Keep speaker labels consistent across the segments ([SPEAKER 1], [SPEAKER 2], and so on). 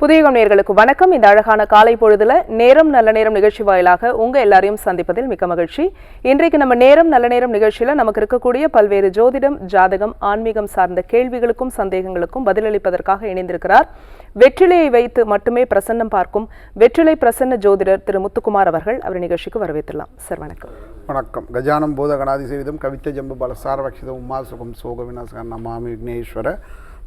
[SPEAKER 1] புதியகம் நேர்களுக்கு வணக்கம். இந்த அழகான காலை பொழுதுல நேரம் நல்ல நேரம் நிகழ்ச்சி வாயிலாக உங்க எல்லாரையும் சந்திப்பதில் மிக்க மகிழ்ச்சி. இன்றைக்கு நம்ம நேரம் நல்ல நேரம் நிகழ்ச்சியில நமக்கு இருக்கக்கூடிய பல்வேறு ஜோதிடம் ஜாதகம் ஆன்மீகம் சார்ந்த கேள்விகளுக்கும் சந்தேகங்களுக்கும் பதிலளிப்பதற்காக இணைந்திருக்கிறார். வெற்றிலையை வைத்து மட்டுமே பிரசன்னம் பார்க்கும் வெற்றிலை பிரசன்ன ஜோதிடர் திரு முத்துக்குமார் அவர்கள் அவர் நிகழ்ச்சிக்கு வரவேற்றலாம் சார் வணக்கம்.
[SPEAKER 2] வணக்கம். கஜானம் பூத கணாதிசேவிதம் கவித்த ஜம்பு பல சாரவக்ஷிதம் உமா சுகம் சோக விநாசகர் நமாமி விக்னேஸ்வர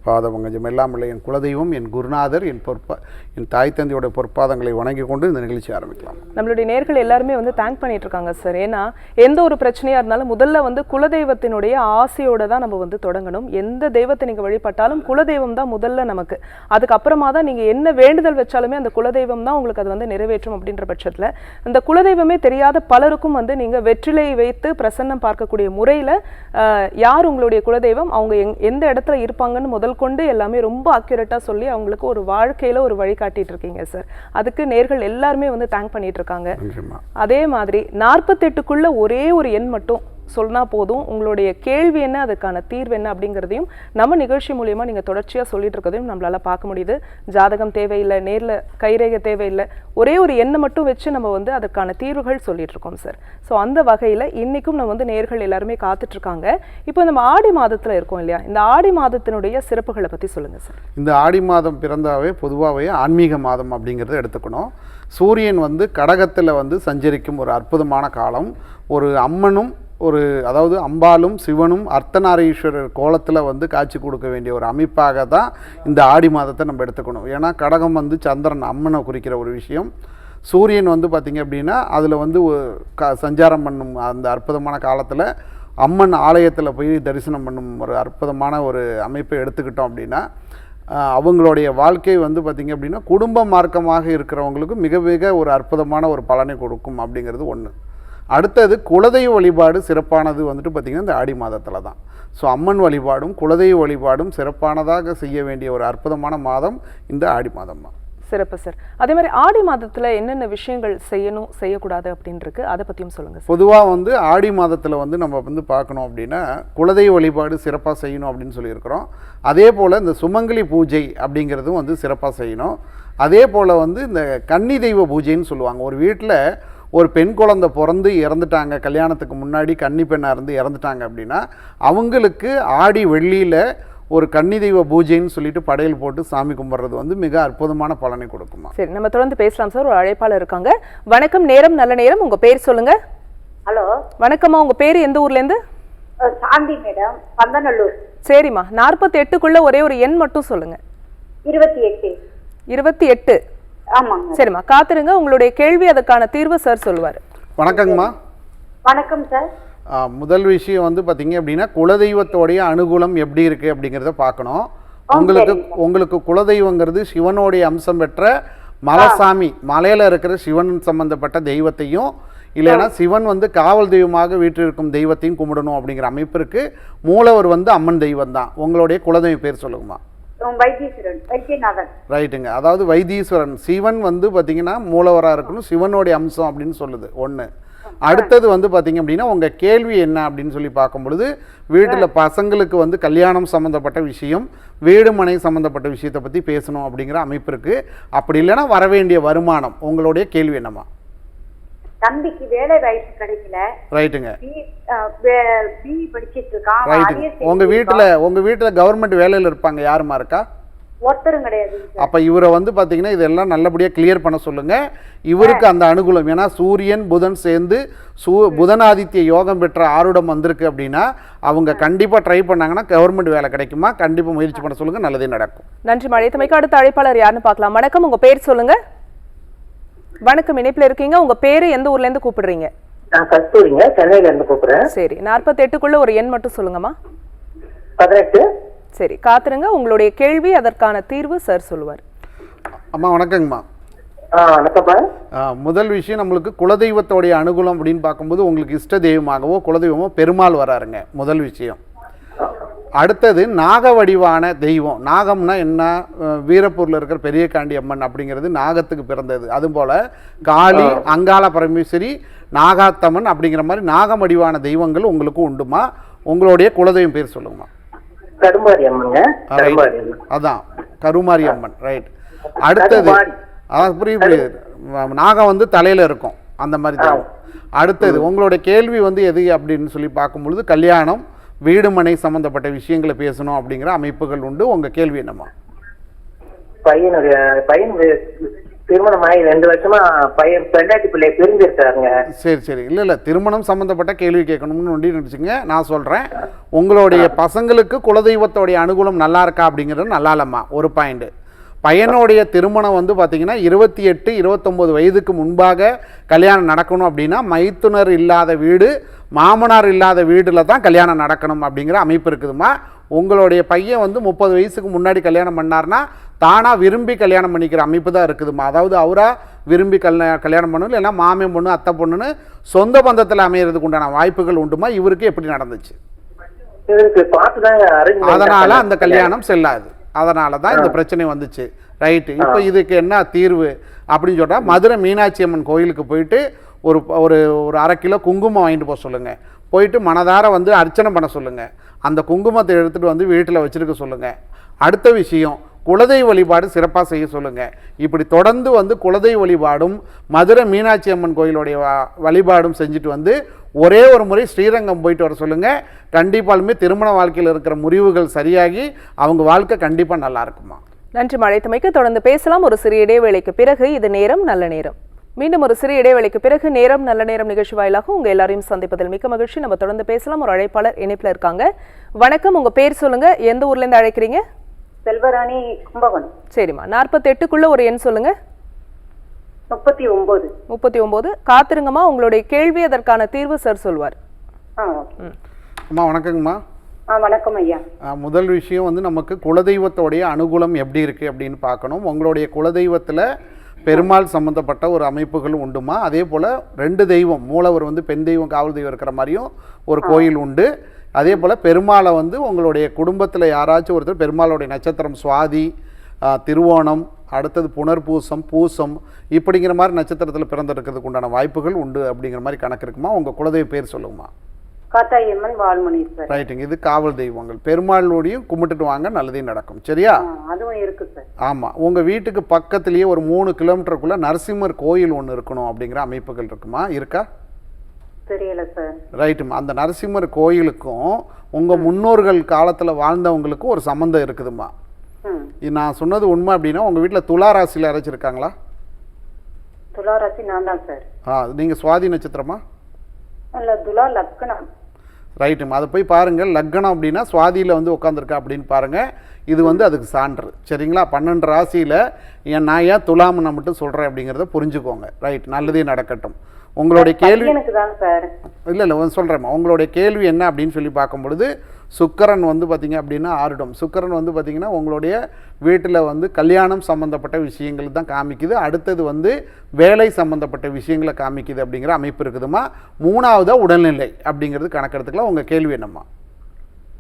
[SPEAKER 2] பாதபங்கஜம் எல்லாம் இல்லை என் குலதெய்வம் என் குருநாதர் என் பொற்பா என் தாய் தந்தையோட பொற்பாதங்களை வணங்கி கொண்டு இந்த நிகழ்ச்சி ஆரம்பிக்கலாம்.
[SPEAKER 1] நம்மளுடைய நேர்கள் எல்லாருமே வந்து தேங்க் பண்ணிட்டு இருக்காங்க சார் ஏன்னா எந்த ஒரு பிரச்சனையா இருந்தாலும் முதல்ல வந்து குலதெய்வத்தினுடைய ஆசையோட தான் நம்ம வந்து தொடங்கணும். எந்த தெய்வத்தை நீங்க வழிபட்டாலும் குலதெய்வம் தான் முதல்ல நமக்கு. அதுக்கப்புறமா தான் நீங்க என்ன வேண்டுதல் வச்சாலுமே அந்த குலதெய்வம் தான் உங்களுக்கு அது வந்து நிறைவேற்றும் அப்படின்ற பட்சத்தில் இந்த குலதெய்வமே தெரியாத பலருக்கும் வந்து நீங்க வெற்றிலையை வைத்து பிரசன்னம் பார்க்கக்கூடிய முறையில யார் உங்களுடைய குலதெய்வம்? அவங்க எங்- எந்த இடத்துல இருப்பாங்கன்னு முதல் கொண்டு எல்லாமே ரொம்ப அக்யூரேட்டா சொல்லி அவங்களுக்கு ஒரு வாழ்க்கையில ஒரு வழி காட்டிட்டு இருக்கீங்க சார் அதுக்கு நேர்கள் எல்லாருமே வந்து தேங்க் பண்ணிட்டு இருக்காங்க. அதே மாதிரி நாற்பத்தெட்டுக்குள்ள ஒரே ஒரு எண் மட்டும் சொன்னால் போதும் உங்களுடைய கேள்வி என்ன அதுக்கான தீர்வு என்ன அப்படிங்கிறதையும் நம்ம நிகழ்ச்சி மூலியமாக நீங்கள் தொடர்ச்சியாக சொல்லிட்டு இருக்கிறதையும் நம்மளால் பார்க்க முடியுது. ஜாதகம் தேவையில்லை நேரில் கைரேகை தேவையில்லை ஒரே ஒரு எண்ணம் மட்டும் வச்சு நம்ம வந்து அதற்கான தீர்வுகள் சொல்லிட்டு இருக்கோம் சார். ஸோ அந்த வகையில் இன்றைக்கும் நம்ம வந்து நேர்கள் எல்லாருமே காத்துட்ருக்காங்க இப்போ நம்ம ஆடி மாதத்தில் இருக்கோம் இல்லையா? இந்த ஆடி மாதத்தினுடைய சிறப்புகளை பற்றி சொல்லுங்கள் சார்.
[SPEAKER 2] இந்த ஆடி மாதம் பிறந்தாவே பொதுவாகவே ஆன்மீக மாதம் அப்படிங்கிறத எடுத்துக்கணும். சூரியன் வந்து கடகத்தில் வந்து சஞ்சரிக்கும் ஒரு அற்புதமான காலம். ஒரு அம்மனும் ஒரு அதாவது அம்பாலும் சிவனும் அர்த்தநாரீஸ்வரர் கோலத்தில் வந்து காட்சி கொடுக்க வேண்டிய ஒரு அமைப்பாக தான் இந்த ஆடி மாதத்தை நம்ம எடுத்துக்கணும். ஏன்னா கடகம் வந்து சந்திரன் அம்மனை குறிக்கிற ஒரு விஷயம். சூரியன் வந்து பார்த்திங்க அப்படின்னா அதில் வந்து க சஞ்சாரம் பண்ணும் அந்த அற்புதமான காலத்தில் அம்மன் ஆலயத்தில் போய் தரிசனம் பண்ணும் ஒரு அற்புதமான ஒரு அமைப்பை எடுத்துக்கிட்டோம் அப்படின்னா அவங்களுடைய வாழ்க்கை வந்து பார்த்திங்க அப்படின்னா குடும்ப மார்க்கமாக இருக்கிறவங்களுக்கு மிக மிக ஒரு அற்புதமான ஒரு பலனை கொடுக்கும் அப்படிங்கிறது ஒன்று அடுத்தது குலதெய்வ வழிபாடு சிறப்பானது வந்துட்டு பார்த்திங்கன்னா இந்த ஆடி மாதத்தில் தான். ஸோ அம்மன் வழிபாடும் குலதெய்வ வழிபாடும் சிறப்பானதாக செய்ய வேண்டிய ஒரு அற்புதமான மாதம் இந்த ஆடி மாதம் தான்.
[SPEAKER 1] சிறப்பு சார். அதே மாதிரி ஆடி மாதத்துல என்னென்ன விஷயங்கள் செய்யணும் செய்யக்கூடாது அப்படின்னு இருக்கு அதை பத்தியும் சொல்லுங்க சார்.
[SPEAKER 2] பொதுவாக வந்து ஆடி மாதத்தில் வந்து நம்ம வந்து பார்க்கணும் அப்படின்னா குலதெய்வ வழிபாடு சிறப்பாக செய்யணும் அப்படின்னு சொல்லியிருக்கிறோம். அதே போல் இந்த சுமங்கலி பூஜை அப்படிங்கிறதும் வந்து சிறப்பாக செய்யணும். அதே போல் வந்து இந்த கன்னி தெய்வ பூஜைன்னு சொல்லுவாங்க. ஒரு வீட்டில் ஒரு பெண் குழந்தை பிறந்து இறந்துட்டாங்க கல்யாணத்துக்கு முன்னாடி கன்னி பெண்ணாக இருந்து இறந்துட்டாங்க அப்படின்னா அவங்களுக்கு ஆடி வெள்ளியில் ஒரு கன்னி தெய்வ பூஜைன்னு சொல்லிட்டு படையல் போட்டு சாமி கும்பிட்றது வந்து மிக அற்புதமான பலனை கொடுக்குமா?
[SPEAKER 1] சரி நம்ம தொடர்ந்து பேசலாம் சார். ஒரு அழைப்பாளர் இருக்காங்க. வணக்கம் நேரம் நல்ல நேரம். உங்க பேர் சொல்லுங்க.
[SPEAKER 3] ஹலோ.
[SPEAKER 1] வணக்கம்மா. உங்க பேர் எந்த ஊர்ல இருந்து
[SPEAKER 3] சாந்தி மேடம் பந்தநல்லூர்.
[SPEAKER 1] சரிம்மா. நாற்பத்தி எட்டுக்குள்ள ஒரே ஒரு எண் மட்டும் சொல்லுங்க.
[SPEAKER 3] இருபத்தி எட்டு.
[SPEAKER 1] இருபத்தி எட்டு.
[SPEAKER 3] ஆமாங்க.
[SPEAKER 1] சரிம்மா காத்துருங்க. உங்களுடைய கேள்வி அதுக்கான தீர்வு சார் சொல்லுவார்.
[SPEAKER 2] வணக்கங்கம்மா.
[SPEAKER 3] வணக்கம் சார்
[SPEAKER 2] முதல் விஷயம் வந்து பார்த்தீங்க அப்படின்னா குலதெய்வத்தோடைய அனுகூலம் எப்படி இருக்குது அப்படிங்கிறத பார்க்கணும் உங்களுக்கு உங்களுக்கு குலதெய்வங்கிறது சிவனுடைய அம்சம் பெற்ற மலைசாமி மலையில் இருக்கிற சிவன் சம்பந்தப்பட்ட தெய்வத்தையும் இல்லைன்னா சிவன் வந்து காவல் தெய்வமாக வீற்றிருக்கும் தெய்வத்தையும் கும்பிடணும் அப்படிங்கிற அமைப்பிற்கு மூலவர் வந்து அம்மன் தெய்வம் தான் உங்களுடைய குலதெய்வ பேர் சொல்லுங்கம்மா.
[SPEAKER 3] வைத்தீஸ்வரன் வைத்தியநாதன்.
[SPEAKER 2] ரைட்டுங்க அதாவது வைத்தீஸ்வரன். சிவன் வந்து பார்த்தீங்கன்னா மூலவராக இருக்கணும். சிவனுடைய அம்சம் அப்படின்னு சொல்லுது. ஒன்று அடுத்தது வந்து பார்த்தீங்க அப்படின்னா உங்கள் கேள்வி என்ன அப்படின்னு சொல்லி பார்க்கும் பொழுது வீட்டில் பசங்களுக்கு வந்து கல்யாணம் சம்மந்தப்பட்ட விஷயம் வீடு மனை சம்மந்தப்பட்ட விஷயத்தை பற்றி பேசணும் அப்படிங்கிற அமைப்பு இருக்குது அப்படி இல்லைன்னா வரவேண்டிய வருமானம். உங்களுடைய கேள்வி என்னம்மா?
[SPEAKER 3] தம்பிக்கு வேலை வாய்ப்பு கிடைக்கல.
[SPEAKER 2] ரைட்டுங்க.
[SPEAKER 3] பிஇ படிச்சிட்டு இருக்கான்.
[SPEAKER 2] ரைட்டுங்க. உங்கள்
[SPEAKER 3] எழுதியிருக்கான்.
[SPEAKER 2] வீட்டில் உங்கள் வீட்டில் கவர்மெண்ட் வேலையில் இருப்பாங்க யாருமா இருக்கா?
[SPEAKER 3] ஒருத்தரும் கிடையாது
[SPEAKER 2] அப்போ இவரை வந்து பார்த்தீங்கன்னா இதெல்லாம் நல்லபடியாக கிளியர் பண்ண சொல்லுங்கள் இவருக்கு அந்த அனுகூலம். ஏன்னா சூரியன் புதன் சேர்ந்து சூ புதனாதித்ய யோகம் பெற்ற ஆருடம் வந்திருக்கு அப்படின்னா அவங்க கண்டிப்பாக ட்ரை பண்ணாங்கன்னா கவர்மெண்ட் வேலை கிடைக்குமா? கண்டிப்பாக முயற்சி பண்ண சொல்லுங்கள் நல்லதே நடக்கும்.
[SPEAKER 1] நன்றி மழைத்தமைக்கு அடுத்த அழைப்பாளர் யாருன்னு பார்க்கலாம். வணக்கம். உங்க பேர் சொல்லுங்க. வணக்கம் இணைப்புல இருக்கீங்க. உங்க பேரு எந்த ஊர்ல இருந்து கூப்பிடுறீங்க?
[SPEAKER 4] நான் கஸ்தூரிங்க சென்னையில இருந்து கூப்பிடுறேன்.
[SPEAKER 1] சரி நாற்பத்தி எட்டுக்குள்ள ஒரு எண் மட்டும் சொல்லுங்கம்மா.
[SPEAKER 4] பதினெட்டு.
[SPEAKER 1] சரி காத்துருங்க. உங்களுடைய கேள்வி அதற்கான தீர்வு சார் சொல்லுவார்.
[SPEAKER 2] அம்மா வணக்கங்கம்மா.
[SPEAKER 4] ஆ வணக்கம்ப்பா
[SPEAKER 2] ஆ, முதல் விஷயம் நம்மளுக்கு குலதெய்வத்தோடைய அனுகூலம் அப்படின்னு பார்க்கும்போது உங்களுக்கு இஷ்ட தெய்வமாகவோ குலதெய்வமோ பெருமாள் வராருங்க. முதல் விஷயம். அடுத்தது நாக வடிவான தெய்வம். நாகம்னா என்ன? வீரப்பூர்ல இருக்கிற பெரிய காண்டி அம்மன் அப்படிங்கிறது நாகத்துக்கு பிறந்தது. அதுபோல காளி அங்காள பரமேஸ்வரி நாகாத்தம்மன் அப்படிங்கிற மாதிரி நாகம் வடிவான தெய்வங்கள் உங்களுக்கு உண்டுமா? உங்களுடைய குலதெய்வம் பேர் சொல்லுங்கம்மா.
[SPEAKER 4] கருமாரி அம்மன்.
[SPEAKER 2] அதான். கருமாரி அம்மன் ரைட் அடுத்தது. அதான் புரியுது நாகம் வந்து தலையில இருக்கும். அந்த மாதிரி தான் அடுத்தது உங்களோட கேள்வி வந்து எது அப்படின்னு சொல்லி பார்க்கும் பொழுது கல்யாணம் வீடு மனை சம்பந்தப்பட்ட விஷயங்களை பேசணும் அப்படிங்கிற அமைப்புகள் உண்டு. உங்க கேள்வி என்னம்மா?
[SPEAKER 4] பையனுடைய பையன் திருமணம் ஆகி ரெண்டு வருஷமா பையன் பெண்டாட்டி பிள்ளைய பிரிஞ்சிருக்காருங்க.
[SPEAKER 2] சரி சரி. இல்லை இல்லை. திருமணம் சம்மந்தப்பட்ட கேள்வி கேட்கணும்னு ஒண்டி நினச்சிங்க நான் சொல்கிறேன் உங்களுடைய பசங்களுக்கு குலதெய்வத்தோடைய அனுகூலம் நல்லா இருக்கா அப்படிங்கிறது நல்லா இல்லைம்மா. ஒரு பாயிண்ட் பையனுடைய திருமணம் வந்து பார்த்தீங்கன்னா இருபத்தி எட்டு இருபத்தொம்போது வயதுக்கு முன்பாக கல்யாணம் நடக்கணும் அப்படின்னா மைத்துனர் இல்லாத வீடு மாமனார் இல்லாத வீட்டில் தான் கல்யாணம் நடக்கணும் அப்படிங்கிற அமைப்பு இருக்குதுமா உங்களுடைய பையன் வந்து முப்பது வயசுக்கு முன்னாடி கல்யாணம் பண்ணார்னா தானாக விரும்பி கல்யாணம் பண்ணிக்கிற அமைப்பு தான் இருக்குதுமா அதாவது அவராக விரும்பி கல்யா கல்யாணம் பண்ணணும் இல்லைன்னா மாமன் பொண்ணு அத்தை பொண்ணுன்னு சொந்த பந்தத்தில் அமையறதுக்கு உண்டான வாய்ப்புகள் உண்டுமா இவருக்கு எப்படி நடந்துச்சு? அதனால அந்த கல்யாணம் செல்லாது. அதனால தான் இந்த பிரச்சனை வந்துச்சு. ரைட்டு. இப்போ இதுக்கு என்ன தீர்வு? அப்படின்னு சொன்னால் மதுரை மீனாட்சி அம்மன் கோயிலுக்கு போயிட்டு ஒரு ஒரு ஒரு அரை கிலோ குங்குமம் வாங்கிட்டு போக சொல்லுங்கள் போயிட்டு மனதார வந்து அர்ச்சனை பண்ண சொல்லுங்கள் அந்த குங்குமத்தை எடுத்துகிட்டு வந்து வீட்டில் வச்சுருக்க சொல்லுங்கள் அடுத்த விஷயம் குலதெய்வ வழிபாடு சிறப்பாக செய்ய சொல்லுங்கள் இப்படி தொடர்ந்து வந்து குலதெய்வ வழிபாடும் மதுரை மீனாட்சி அம்மன் கோயிலுடைய வ- வழிபாடும் செஞ்சுட்டு வந்து ஒரே ஒரு முறை ஸ்ரீரங்கம் போயிட்டு வர சொல்லுங்கள் கண்டிப்பாலுமே திருமண வாழ்க்கையில் இருக்கிற முறிவுகள் சரியாகி அவங்க வாழ்க்கை கண்டிப்பாக நல்லா இருக்குமா?
[SPEAKER 1] நன்றி மழைத்தமைக்கு தொடர்ந்து பேசலாம். ஒரு சிறிய இடைவேளைக்கு பிறகு இது நேரம். நல்ல நேரம். மீண்டும் ஒரு சிறிய இடைவேளைக்கு பிறகு நேரம் நல்ல நேரம் நிகழ்ச்சி வாயிலாக உங்க எல்லாரையும் சந்திப்பதில் மிக்க மகிழ்ச்சி. நம்ம தொடர்ந்து பேசலாம். ஒரு அழைப்பாளர் இணைப்புல இருக்காங்க. வணக்கம். உங்க பேர் சொல்லுங்க. எந்த ஊர்ல இருந்து அழைக்கிறீங்க?
[SPEAKER 3] செல்வராணி கும்பகோணம்.
[SPEAKER 1] சரிம்மா. நாற்பத்தெட்டுக்குள்ள ஒரு எண் சொல்லுங்க.
[SPEAKER 3] முப்பத்தி ஒன்பது
[SPEAKER 1] முப்பத்தி ஒன்பது காத்திருங்கம்மா. உங்களுடைய கேள்வி அதற்கான தீர்வு சார் சொல்வார்.
[SPEAKER 2] அம்மா வணக்கங்கம்மா.
[SPEAKER 3] ஆ வணக்கம் ஐயா.
[SPEAKER 2] முதல் விஷயம் வந்து நமக்கு குலதெய்வத்தோடைய அனுகூலம் எப்படி இருக்குது அப்படின்னு பார்க்கணும். உங்களுடைய குலதெய்வத்தில் பெருமாள் சம்மந்தப்பட்ட ஒரு அமைப்புகளும் உண்டுமா? அதே போல் ரெண்டு தெய்வம் மூலவர் வந்து பெண் தெய்வம் காவல் தெய்வம் இருக்கிற மாதிரியும் ஒரு கோயில் உண்டு. அதே போல் பெருமாளை வந்து உங்களுடைய குடும்பத்தில் யாராச்சும் ஒருத்தர் பெருமாளுடைய நட்சத்திரம் சுவாதி திருவோணம் அடுத்தது புனர்பூசம் பூசம் இப்படிங்கிற மாதிரி நட்சத்திரத்தில் பிறந்திருக்கிறதுக்கு உண்டான வாய்ப்புகள் உண்டு அப்படிங்கிற மாதிரி கணக்கு இருக்குமா? உங்கள் குலதெய்வ பேர் சொல்லுங்கம்மா.
[SPEAKER 3] காத்தாயம்மன் வால்முனீஸ்வர்
[SPEAKER 2] ரைட்டுங்க இது காவல் தெய்வங்கள். பெருமாளோடையும் கும்பிட்டுட்டு வாங்க நல்லதே நடக்கும். சரியா?
[SPEAKER 3] அதுவும் இருக்கு சார்.
[SPEAKER 2] ஆமாம் உங்கள் வீட்டுக்கு பக்கத்துலேயே ஒரு மூணு கிலோமீட்டருக்குள்ளே நரசிம்மர் கோயில் ஒன்று இருக்கணும் அப்படிங்கிற அமைப்புகள் இருக்குமா? இருக்கா?
[SPEAKER 3] தெரியல சார்.
[SPEAKER 2] ரைட்டுமா அந்த நரசிம்மர் கோயிலுக்கும் உங்கள் முன்னோர்கள் காலத்தில் வாழ்ந்தவங்களுக்கும் ஒரு சம்மந்தம் இருக்குதுமா நான் சொன்னது உண்மை அப்படின்னா உங்கள் வீட்டில் துலா ராசியில் யாராச்சும் இருக்காங்களா?
[SPEAKER 3] துளாராசி நான் தான் சார்.
[SPEAKER 2] ஆ நீங்கள் சுவாதி நட்சத்திரமா?
[SPEAKER 3] இல்ல துலா லக்னம்.
[SPEAKER 2] ரைட்டுமா அதை போய் பாருங்கள். லக்னம் அப்படின்னா சுவாதியில் வந்து உட்காந்துருக்கா அப்படின்னு பாருங்கள் இது வந்து அதுக்கு சான்று. சரிங்களா? பன்னெண்டு ராசியில் ஏன் நான் ஏன் துலாம்னு மட்டும் சொல்கிறேன் அப்படிங்கிறத புரிஞ்சுக்கோங்க. ரைட் நல்லதே நடக்கட்டும். உங்களுடைய கேள்வி இல்லை இல்லை சொல்கிறேம்மா உங்களுடைய கேள்வி என்ன அப்படின்னு சொல்லி பார்க்கும் பொழுது சுக்கரன் வந்து பார்த்தீங்க அப்படின்னா ஆருடம் சுக்கரன் வந்து பார்த்தீங்கன்னா உங்களுடைய வீட்டில் வந்து கல்யாணம் சம்மந்தப்பட்ட விஷயங்கள் தான் காமிக்குது. அடுத்தது வந்து வேலை சம்மந்தப்பட்ட விஷயங்களை காமிக்குது அப்படிங்கிற அமைப்பு இருக்குதுமா மூணாவதாக உடல்நிலை அப்படிங்கிறது கணக்கெடுத்துக்கலாம். உங்கள் கேள்வி என்னம்மா?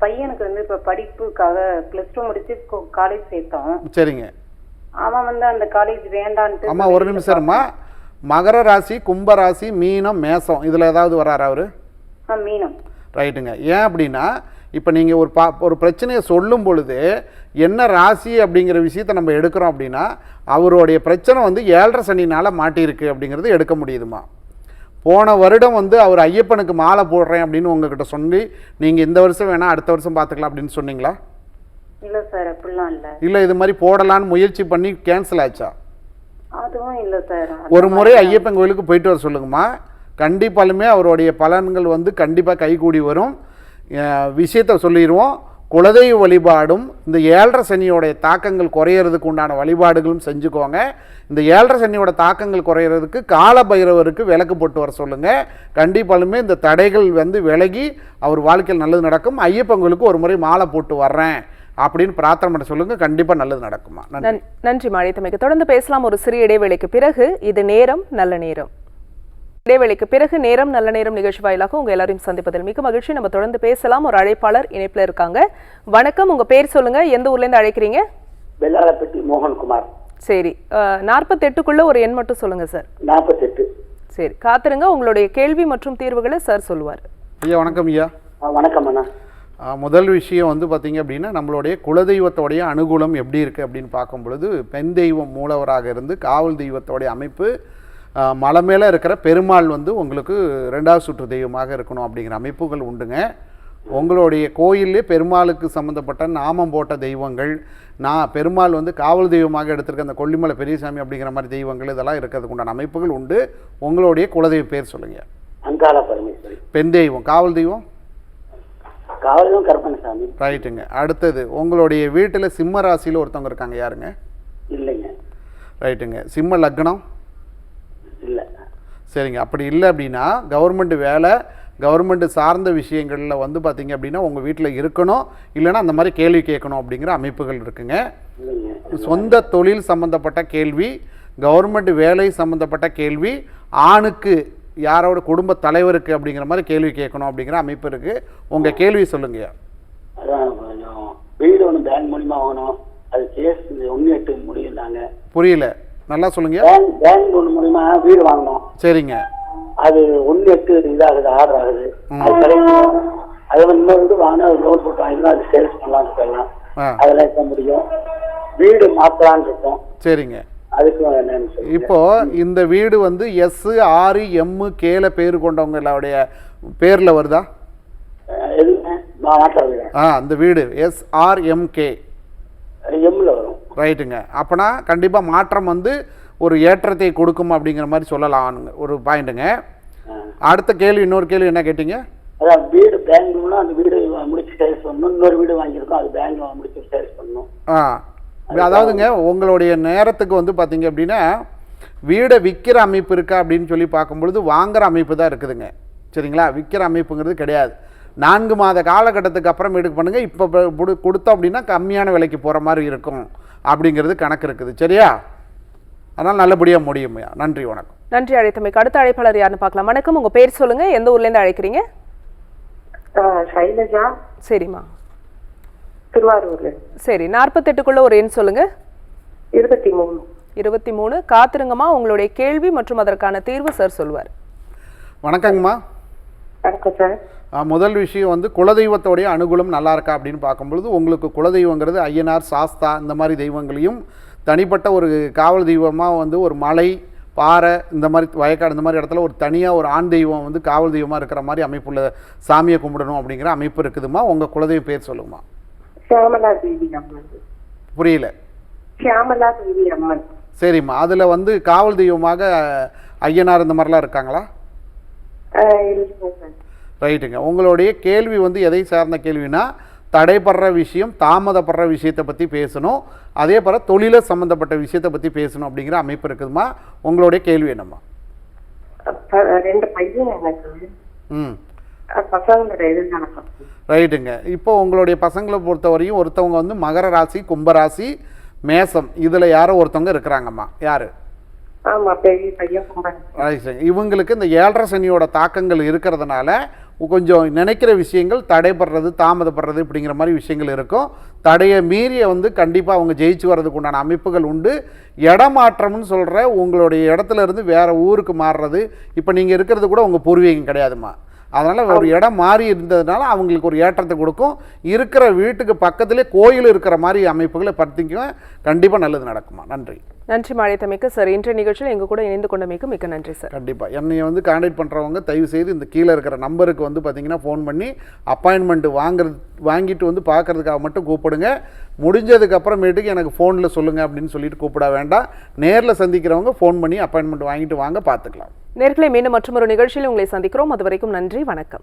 [SPEAKER 3] பையனுக்கு வந்து இப்ப படிப்புக்காக பிளஸ் டூ முடிச்சு காலேஜ் சேர்த்தோம்.
[SPEAKER 2] சரிங்க.
[SPEAKER 3] அவன் வந்து அந்த காலேஜ் வேண்டான்ட்டு
[SPEAKER 2] அம்மா ஒரு நிமிஷம்மா. மகர ராசி கும்ப ராசி மீனம் மேசம். இதில் ஏதாவது வராரா அவர்?
[SPEAKER 3] ஆ, மீனம்.
[SPEAKER 2] ரைட்டுங்க. ஏன் அப்படின்னா இப்போ நீங்கள் ஒரு பா ஒரு பிரச்சனையை சொல்லும் பொழுது என்ன ராசி அப்படிங்கிற விஷயத்தை நம்ம எடுக்கிறோம் அப்படின்னா அவருடைய பிரச்சனை வந்து ஏழரை சனினால் மாட்டியிருக்கு அப்படிங்கிறது எடுக்க முடியுதுமா? போன வருடம் வந்து அவர் ஐயப்பனுக்கு மாலை போடுறேன் அப்படின்னு உங்ககிட்ட சொல்லி நீங்கள் இந்த வருஷம் வேணால் அடுத்த வருஷம் பார்த்துக்கலாம் அப்படின்னு சொன்னீங்களா?
[SPEAKER 3] இல்ல சார் அப்படிலாம் இல்ல.
[SPEAKER 2] இல்லை இது மாதிரி போடலான்னு முயற்சி பண்ணி கேன்சல் ஆச்சா?
[SPEAKER 3] அதுவும் இல்ல சார்
[SPEAKER 2] ஒரு முறை ஐயப்பன் கோயிலுக்கு போயிட்டு வர சொல்லுங்கம்மா. கண்டிப்பாலுமே அவருடைய பலன்கள் வந்து கண்டிப்பாக கைகூடி வரும். விஷயத்தை சொல்லிடுவோம். குலதெய்வ வழிபாடும் இந்த ஏழரை சனியோடைய தாக்கங்கள் குறையிறதுக்கு உண்டான வழிபாடுகளும் செஞ்சுக்கோங்க. இந்த ஏழரை சனியோட தாக்கங்கள் குறையிறதுக்கு கால பைரவருக்கு விளக்கு போட்டு வர சொல்லுங்கள் கண்டிப்பாலுமே இந்த தடைகள் வந்து விலகி அவர் வாழ்க்கையில் நல்லது நடக்கும். ஐயப்பங்களுக்கு ஒரு முறை மாலை போட்டு வர்றேன் அப்படின்னு பிரார்த்தனை பண்ண சொல்லுங்கள் கண்டிப்பாக நல்லது நடக்குமா? நன்றி.
[SPEAKER 1] நன்- நன்றி தொடர்ந்து பேசலாம். ஒரு சிறிய இடைவேளைக்கு பிறகு இது நேரம் நல்ல நேரம். இடைவேளைக்கு பிறகு நேரம் நல்ல நேரம் நிகழ்ச்சி வாயிலாக உங்க எல்லாரையும் சந்திப்பதில் மிக மகிழ்ச்சி. நம்ம தொடர்ந்து பேசலாம். ஒரு அழைப்பாளர் இணைப்புல இருக்காங்க. வணக்கம். உங்க பேர் சொல்லுங்க. எந்த ஊர்ல இருந்து அழைக்கிறீங்க?
[SPEAKER 5] வெள்ளாளப்பட்டி மோகன்குமார்.
[SPEAKER 1] சரி. நாற்பத்தெட்டுக்குள்ள ஒரு எண் மட்டும் சொல்லுங்க சார்.
[SPEAKER 5] நாற்பத்தெட்டு.
[SPEAKER 1] சரி. காத்திருங்க. உங்களுடைய கேள்வி மற்றும் தீர்வுகளை சார் சொல்லுவார்.
[SPEAKER 2] ஐயா வணக்கம் ஐயா.
[SPEAKER 5] வணக்கம் அண்ணா.
[SPEAKER 2] முதல் விஷயம் வந்து பார்த்திங்க அப்படின்னா நம்மளுடைய குலதெய்வத்தோடைய அனுகூலம் எப்படி இருக்குது அப்படின்னு பார்க்கும் பொழுது பெண் தெய்வம் மூலவராக இருந்து காவல் தெய்வத்தோடைய அமைப்பு மலை மேலே இருக்கிற பெருமாள் வந்து உங்களுக்கு ரெண்டாவது சுற்று தெய்வமாக இருக்கணும் அப்படிங்கிற அமைப்புகள் உண்டுங்க. உங்களுடைய கோயிலே பெருமாளுக்கு சம்மந்தப்பட்ட நாமம் போட்ட தெய்வங்கள் நான் பெருமாள் வந்து காவல் தெய்வமாக எடுத்திருக்க அந்த கொல்லிமலை பெரியசாமி அப்படிங்கிற மாதிரி தெய்வங்கள் இதெல்லாம் இருக்கிறதுக்கு உண்டான அமைப்புகள் உண்டு. உங்களுடைய குலதெய்வ பேர் சொல்லுங்கள்
[SPEAKER 5] அங்காள பரமேஸ்வரி.
[SPEAKER 2] பெண் தெய்வம் காவல் தெய்வம்?
[SPEAKER 5] காவலும் கருப்பணசாமி.
[SPEAKER 2] ரைட்டுங்க அடுத்தது உங்களுடைய வீட்டில் சிம்ம ராசியில் ஒருத்தவங்க இருக்காங்க யாருங்க?
[SPEAKER 5] இல்லைங்க.
[SPEAKER 2] ரைட்டுங்க சிம்ம லக்னம்?
[SPEAKER 5] இல்லை.
[SPEAKER 2] சரிங்க. அப்படி இல்லை அப்படின்னா கவர்மெண்ட் வேலை கவர்மெண்ட் சார்ந்த விஷயங்களில் வந்து பார்த்தீங்க அப்படின்னா உங்கள் வீட்டில் இருக்கணும். இல்லைன்னா அந்த மாதிரி கேள்வி கேட்கணும் அப்படிங்கிற அமைப்புகள் இருக்குங்க. சொந்த தொழில் சம்மந்தப்பட்ட கேள்வி கவர்மெண்ட் வேலை சம்மந்தப்பட்ட கேள்வி ஆணுக்கு யாரோட குடும்ப தலைவருக்கு அப்படிங்கிற மாதிரி கேள்வி கேட்கணும் அப்படிங்கிற அமைப்பு இருக்குது உங்கள் கேள்வி
[SPEAKER 5] கொஞ்சம் வீடு ஒன்று பேங்க் மூலியமா வாங்கணும். அது கேஸ் ஒன்று எட்டு முடியலாங்க
[SPEAKER 2] புரியல. நல்லா சொல்லுங்கய்யா
[SPEAKER 5] பேங்க் பேங்க் ஒன்று மூலியமா வீடு வாங்கணும்.
[SPEAKER 2] சரிங்க.
[SPEAKER 5] அது ஒன்று எட்டு இதாகுது ஆர்டர் ஆகுது. அது கிடைக்கும். அது இன்னொரு வாங்கினா அது லோன் போட்டு வாங்கினா அது சேல்ஸ் பண்ணலாம்னு இருக்கலாம் அதெல்லாம் இருக்க முடியும். வீடு மாத்தலாம்னு இருக்கோம்.
[SPEAKER 2] சரிங்க. இப்போ இந்த வீடு வந்து எஸ் ஆறு எம்மு கேல பேர் கொண்டவங்களுடைய பேரில் வருதா? ஆ அந்த வீடு எஸ் ஆர்
[SPEAKER 5] எம்ல வரும்
[SPEAKER 2] ரைட்டுங்க. அப்போனா கண்டிப்பாக மாற்றம் வந்து ஒரு ஏற்றத்தை கொடுக்கும் அப்படிங்கிற மாதிரி சொல்லலாம்னுங்க. ஒரு பாயிண்ட்டுங்க. அடுத்த கேள்வி இன்னொரு கேள்வி என்ன கேட்டீங்க?
[SPEAKER 5] அதான் வீடு பேங்க்ல அந்த வீடு முடிச்சு சேல்ஸ் பண்ணணும். இன்னொரு வீடு வாங்கியிருக்கோம். அது பேங்க்ல முடிச்சு சேல்ஸ் பண்ணணும்.
[SPEAKER 2] ஆ. அதாவதுங்க உங்களுடைய நேரத்துக்கு வந்து பார்த்தீங்க அப்படின்னா வீடை விற்கிற அமைப்பு இருக்கா அப்படின்னு சொல்லி பார்க்கும்பொழுது வாங்குற அமைப்பு தான் இருக்குதுங்க. சரிங்களா? விற்கிற அமைப்புங்கிறது கிடையாது. நான்கு மாத காலகட்டத்துக்கு அப்புறம் எடுக்க பண்ணுங்க. இப்போ கொடுத்தோம் அப்படின்னா கம்மியான விலைக்கு போகிற மாதிரி இருக்கும். அப்படிங்கிறது கணக்கு இருக்குது. சரியா? அதனால் நல்லபடியாக முடியுமையா. நன்றி வணக்கம்.
[SPEAKER 1] நன்றி அழைத்தமைக்கு. அடுத்த அழைப்பாளர் யாருன்னு பார்க்கலாம். வணக்கம். உங்க பேர் சொல்லுங்க. எந்த ஊர்ல இருந்து அழைக்கிறீங்க?
[SPEAKER 3] சைலஜா.
[SPEAKER 1] சரிம்மா.
[SPEAKER 3] திருவாரூர்ல.
[SPEAKER 1] சரி நாற்பத்தெட்டுக்குள்ள ஒரு எண் சொல்லுங்க.
[SPEAKER 3] இருபத்தி மூணு
[SPEAKER 1] இருபத்தி மூணு காத்திருங்கம்மா. உங்களுடைய கேள்வி மற்றும் அதற்கான தீர்வு சார் சொல்லுவார்.
[SPEAKER 2] வணக்கங்கம்மா.
[SPEAKER 3] வணக்கம் சார்
[SPEAKER 2] முதல் விஷயம் வந்து குலதெய்வத்தோடைய அனுகூலம் நல்லா இருக்கா அப்படின்னு பார்க்கும்பொழுது உங்களுக்கு குலதெய்வங்கிறது ஐயனார் சாஸ்தா இந்த மாதிரி தெய்வங்களையும் தனிப்பட்ட ஒரு காவல் தெய்வமாக வந்து ஒரு மலை பாறை இந்த மாதிரி வயக்காடு இந்த மாதிரி இடத்துல ஒரு தனியாக ஒரு ஆண் தெய்வம் வந்து காவல் தெய்வமாக இருக்கிற மாதிரி அமைப்புள்ள சாமியை கும்பிடணும் அப்படிங்கிற அமைப்பு இருக்குதுமா உங்கள் குலதெய்வ பேர்
[SPEAKER 3] அம்மன்.
[SPEAKER 2] புரியல. சரிம்மா. அதில் வந்து காவல் தெய்வமாக ஐயனார் இந்த மாதிரிலாம் இருக்காங்களா? ரைட்டுங்க. உங்களுடைய கேள்வி வந்து எதை சார்ந்த கேள்வினா தடைப்படுற விஷயம் தாமதப்படுற விஷயத்தை பற்றி பேசணும். அதே போல் தொழிலை சம்மந்தப்பட்ட விஷயத்தை பற்றி பேசணும் அப்படிங்கிற அமைப்பு இருக்குதுமா? உங்களுடைய கேள்வி என்னம்மா?
[SPEAKER 3] அப்ப ரெண்டு பையன் எனக்கு.
[SPEAKER 2] ம். ரைட்டுங்க. இப்போ உங்களுடைய பசங்களை பொறுத்தவரையும் ஒருத்தவங்க வந்து மகர ராசி கும்பராசி மேசம். இதில் யாரோ ஒருத்தவங்க இருக்கிறாங்கம்மா. யார்? இவங்களுக்கு இந்த ஏழரை சனியோட தாக்கங்கள் இருக்கிறதுனால கொஞ்சம் நினைக்கிற விஷயங்கள் தடைப்படுறது தாமதப்படுறது இப்படிங்கிற மாதிரி விஷயங்கள் இருக்கும். தடையை மீறிய வந்து கண்டிப்பாக அவங்க ஜெயிச்சு வர்றதுக்கு உண்டான அமைப்புகள் உண்டு. இடமாற்றம்னு சொல்கிற உங்களுடைய இடத்துல இருந்து வேறு ஊருக்கு மாறுறது இப்போ நீங்கள் இருக்கிறது கூட உங்கள் பூர்வீகம் கிடையாதுமா அதனால் ஒரு இடம் மாறி இருந்ததுனால அவங்களுக்கு ஒரு ஏற்றத்தை கொடுக்கும். இருக்கிற வீட்டுக்கு பக்கத்திலே கோயில் இருக்கிற மாதிரி அமைப்புகளை பற்றிக்கும் கண்டிப்பாக நல்லது நடக்குமா. நன்றி.
[SPEAKER 1] நன்றி அழைத்தமைக்கு சார் இன்றைய நிகழ்ச்சியில் எங்க கூட இணைந்து கொண்டமைக்கு மிக்க நன்றி சார்.
[SPEAKER 2] கண்டிப்பாக என்னைய வந்து காண்டாக்ட் பண்ணுறவங்க தயவு செய்து இந்த கீழே இருக்கிற நம்பருக்கு வந்து பார்த்தீங்கன்னா ஃபோன் பண்ணி அப்பாயின்மெண்ட் வாங்குறது வாங்கிட்டு வந்து பார்க்கறதுக்காக மட்டும் கூப்பிடுங்க. முடிஞ்சதுக்கப்புறமேட்டுக்கு எனக்கு ஃபோனில் சொல்லுங்கள் அப்படின்னு சொல்லிட்டு கூப்பிட வேண்டாம். நேரில் சந்திக்கிறவங்க ஃபோன் பண்ணி அப்பாயின்மெண்ட் வாங்கிட்டு வாங்க பார்த்துக்கலாம்.
[SPEAKER 1] நேர்களை மீண்டும் மற்றொரு நிகழ்ச்சியில் உங்களை சந்திக்கிறோம். அது வரைக்கும் நன்றி வணக்கம்.